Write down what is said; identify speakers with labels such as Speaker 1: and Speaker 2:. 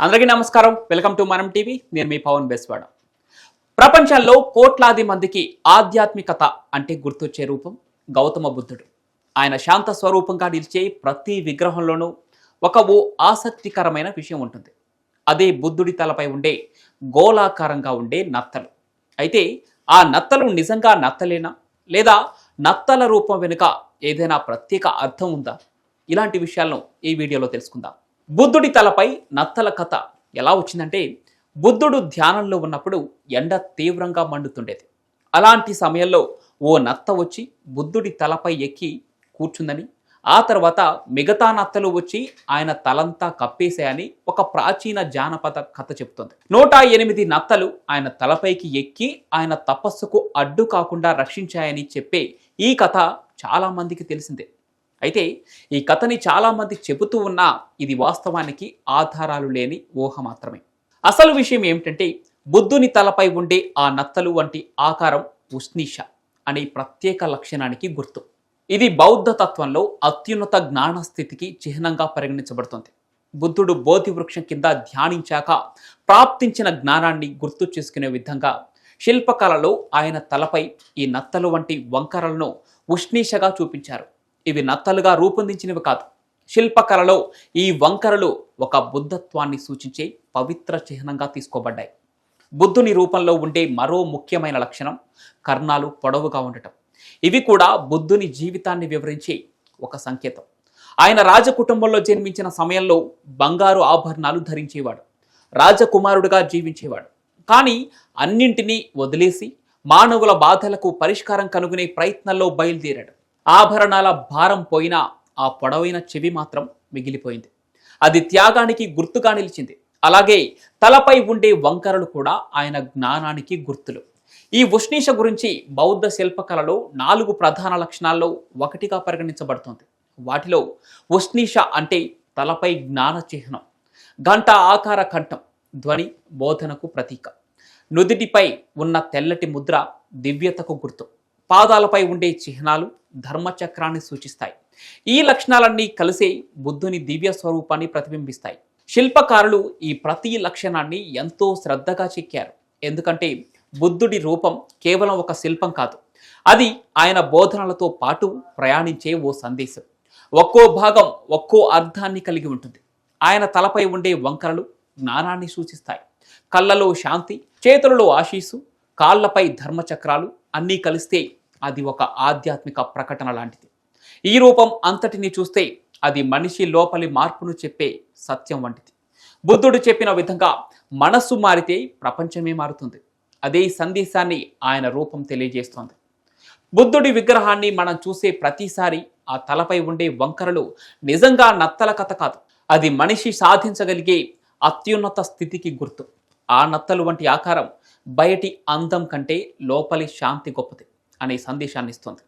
Speaker 1: అందరికీ నమస్కారం. Welcome to Manam TV. నేను మీ పవన్ బెస్వాడ. ప్రపంచంలో కోట్లాది మందికి ఆధ్యాత్మికత అంటే గుర్తొచ్చే రూపం గౌతమ బుద్ధుడు. ఆయన శాంత స్వరూపంగా నిలిచే ప్రతి విగ్రహంలోనూ ఒక ఓ ఆసక్తికరమైన విషయం ఉంటుంది. అదే బుద్ధుడి తలపై ఉండే గోళాకారంగా ఉండే నత్తలు. అయితే ఆ నత్తలు నిజంగా నత్తలేనా? లేదా నత్తల రూపం వెనుక ఏదైనా ప్రత్యేక అర్థం ఉందా? ఇలాంటి విషయాలను ఈ వీడియోలో తెలుసుకుందాం. బుద్ధుడి తలపై నత్తల కథ ఎలా వచ్చిందంటే బుద్ధుడు ధ్యానంలో ఉన్నప్పుడు ఎండ తీవ్రంగా మండుతుండేది. అలాంటి సమయంలో ఓ నత్త వచ్చి బుద్ధుడి తలపై ఎక్కి కూర్చుందని ఆ తర్వాత మిగతా నత్తలు వచ్చి ఆయన తలంతా కప్పేశాయని ఒక ప్రాచీన జానపద కథ చెబుతుంది. నూట ఎనిమిది నత్తలు ఆయన తలపైకి ఎక్కి ఆయన తపస్సుకు అడ్డు కాకుండా రక్షించాయని చెప్పే ఈ కథ చాలామందికి తెలిసిందే. అయితే ఈ కథని చాలామంది చెబుతూ ఉన్నా ఇది వాస్తవానికి ఆధారాలు లేని ఊహ మాత్రమే. అసలు విషయం ఏమిటంటే బుద్ధుని తలపై ఉండే ఆ నత్తలు వంటి ఆకారం ఉష్ణీష అనే ప్రత్యేక లక్షణానికి గుర్తు. ఇది బౌద్ధ తత్వంలో అత్యున్నత జ్ఞాన స్థితికి చిహ్నంగా పరిగణించబడుతుంది. బుద్ధుడు బోధి వృక్షం కింద ధ్యానించాక ప్రాప్తించిన జ్ఞానాన్ని గుర్తు చేసుకునే విధంగా శిల్పకళలో ఆయన తలపై ఈ నత్తలు వంటి వంకరలను ఉష్ణీషగా చూపించారు. ఇవి నత్తలుగా రూపొందించినవి కాదు. శిల్పకళలో ఈ వంకరలు ఒక బుద్ధత్వాన్ని సూచించే పవిత్ర చిహ్నంగా తీసుకోబడ్డాయి. బుద్ధుని రూపంలో ఉండే మరో ముఖ్యమైన లక్షణం కర్ణాలు పొడవుగా ఉండటం. ఇవి కూడా బుద్ధుని జీవితాన్ని వివరించే ఒక సంకేతం. ఆయన రాజకుటుంబంలో జన్మించిన సమయంలో బంగారు ఆభరణాలు ధరించేవాడు. రాజకుమారుడుగా జీవించేవాడు. కానీ అన్నింటినీ వదిలేసి మానవుల బాధలకు పరిష్కారం కనుగొనే ప్రయత్నంలో బయలుదేరాడు. ఆభరణాల భారం పోయినా ఆ పొడవైన చెవి మాత్రం మిగిలిపోయింది. అది త్యాగానికి గుర్తుగా నిలిచింది. అలాగే తలపై ఉండే వంకరలు కూడా ఆయన జ్ఞానానికి గుర్తులు. ఈ ఉష్ణీష గురించి బౌద్ధ శిల్పకళలో నాలుగు ప్రధాన లక్షణాల్లో ఒకటిగా పరిగణించబడుతుంది. వాటిలో ఉష్ణీష అంటే తలపై జ్ఞాన చిహ్నం గంట ఆకార కంఠం ధ్వని బోధనకు ప్రతీక. నుదిటిపై ఉన్న తెల్లటి ముద్ర దివ్యతకు గుర్తు. పాదాలపై ఉండే చిహ్నాలు ధర్మచక్రాన్ని సూచిస్తాయి. ఈ లక్షణాలన్నీ కలిసే బుద్ధుని దివ్య స్వరూపాన్ని ప్రతిబింబిస్తాయి. శిల్పకారులు ఈ ప్రతి లక్షణాన్ని ఎంతో శ్రద్ధగా చెక్కారు. ఎందుకంటే బుద్ధుడి రూపం కేవలం ఒక శిల్పం కాదు. అది ఆయన బోధనలతో పాటు ప్రయాణించే ఓ సందేశం. ఒక్కో భాగం ఒక్కో అర్థాన్ని కలిగి ఉంటుంది. ఆయన తలపై ఉండే వంకరలు జ్ఞానాన్ని సూచిస్తాయి. కళ్ళలో శాంతి చేతులలో ఆశీస్సు కాళ్ళపై ధర్మచక్రాలు అన్నీ కలిస్తే అది ఒక ఆధ్యాత్మిక ప్రకటన లాంటిది. ఈ రూపం అంతటిని చూస్తే అది మనిషి లోపలి మార్పును చెప్పే సత్యం వంటిది. బుద్ధుడు చెప్పిన విధంగా మనస్సు మారితే ప్రపంచమే మారుతుంది. అదే సందేశాన్ని ఆయన రూపం తెలియజేస్తోంది. బుద్ధుడి విగ్రహాన్ని మనం చూసే ప్రతిసారి ఆ తలపై ఉండే వంకరలు నిజంగా నత్తల కథ కాదు. అది మనిషి సాధించగలిగే అత్యున్నత స్థితికి గుర్తు. ఆ నత్తలు వంటి ఆకారం బయటి అందం కంటే లోపలి శాంతి గొప్పది అనే సందేశాన్ని ఇస్తుంది.